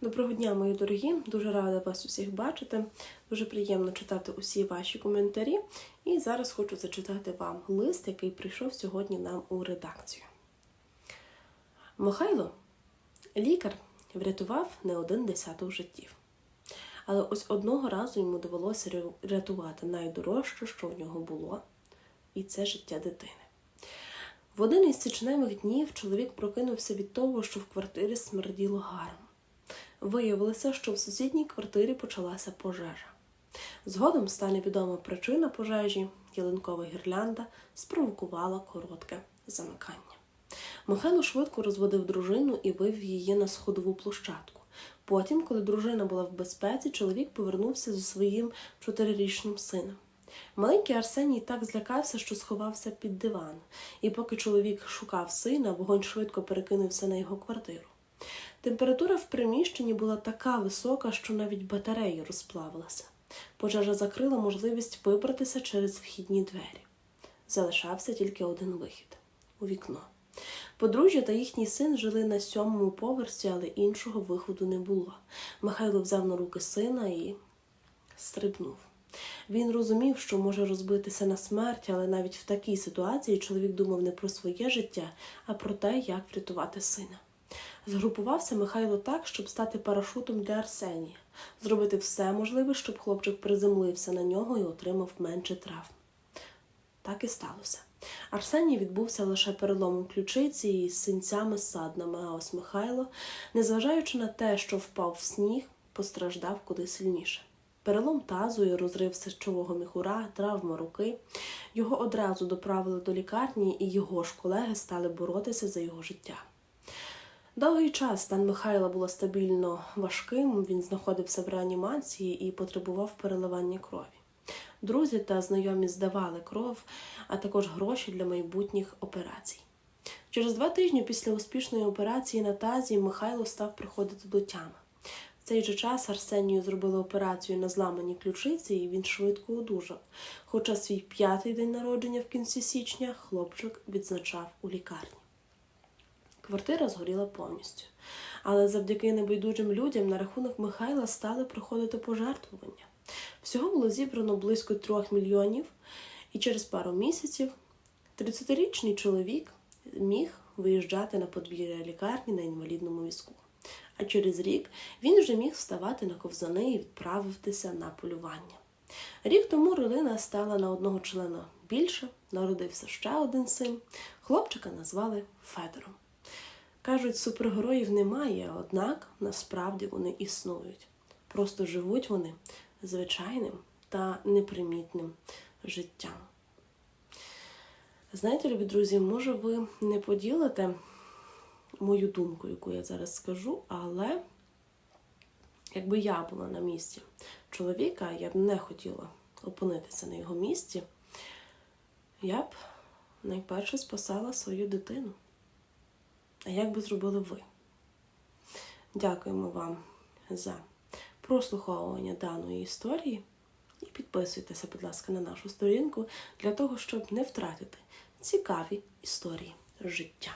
Доброго дня, мої дорогі! Дуже рада вас усіх бачити. Дуже приємно читати усі ваші коментарі. І зараз хочу зачитати вам лист, який прийшов сьогодні нам у редакцію. Михайло, лікар, врятував не один десяток життів. Але ось одного разу йому довелося рятувати найдорожче, що в нього було, і це життя дитини. В один із січневих днів чоловік прокинувся від того, що в квартирі смерділо гаром. Виявилося, що в сусідній квартирі почалася пожежа. Згодом стане відома причина пожежі, ялинкова гірлянда спровокувала коротке замикання. Михайло швидко розводив дружину і вивів її на сходову площадку. Потім, коли дружина була в безпеці, чоловік повернувся зі своїм чотирирічним сином. Маленький Арсеній так злякався, що сховався під диван, і поки чоловік шукав сина, вогонь швидко перекинувся на його квартиру. Температура в приміщенні була така висока, що навіть батареї розплавилася. Пожежа закрила можливість вибратися через вхідні двері. Залишався тільки один вихід у вікно. Подружжя та їхній син жили на сьомому поверсі, але іншого виходу не було. Михайло взяв на руки сина і стрибнув. Він розумів, що може розбитися на смерть, але навіть в такій ситуації чоловік думав не про своє життя, а про те, як врятувати сина. Згрупувався Михайло так, щоб стати парашутом для Арсенія, зробити все можливе, щоб хлопчик приземлився на нього і отримав менше травм. Так і сталося. Арсеній відбувся лише переломом ключиці і синцями саднами, а ось Михайло, незважаючи на те, що впав в сніг, постраждав куди сильніше. Перелом тазу і розрив сечового міхура, травма руки. Його одразу доправили до лікарні, і його ж колеги стали боротися за його життя. Довгий час стан Михайла було стабільно важким, він знаходився в реанімації і потребував переливання крові. Друзі та знайомі здавали кров, а також гроші для майбутніх операцій. Через два тижні після успішної операції на тазі Михайло став приходити до тями. В цей же час Арсенію зробили операцію на зламані ключиці, і він швидко одужав. Хоча свій п'ятий день народження в кінці січня хлопчик відзначав у лікарні. Квартира згоріла повністю. Але завдяки небайдужим людям на рахунок Михайла стали приходити пожертвування. Всього було зібрано близько трьох мільйонів, і через пару місяців 30-річний чоловік міг виїжджати на подвір'я лікарні на інвалідному візку. А через рік він вже міг вставати на ковзани і відправитися на полювання. Рік тому родина стала на одного члена більше, народився ще один син. Хлопчика назвали Федором. Кажуть, супергероїв немає, однак насправді вони існують. Просто живуть вони звичайним та непримітним життям. Знаєте, любі друзі, може ви не поділите мою думку, яку я зараз скажу, але якби я була на місці чоловіка, я б не хотіла опинитися на його місці, я б найперше спасала свою дитину. А як би зробили ви? Дякуємо вам за прослуховування даної історії. І підписуйтеся, будь ласка, на нашу сторінку для того, щоб не втратити цікаві історії життя.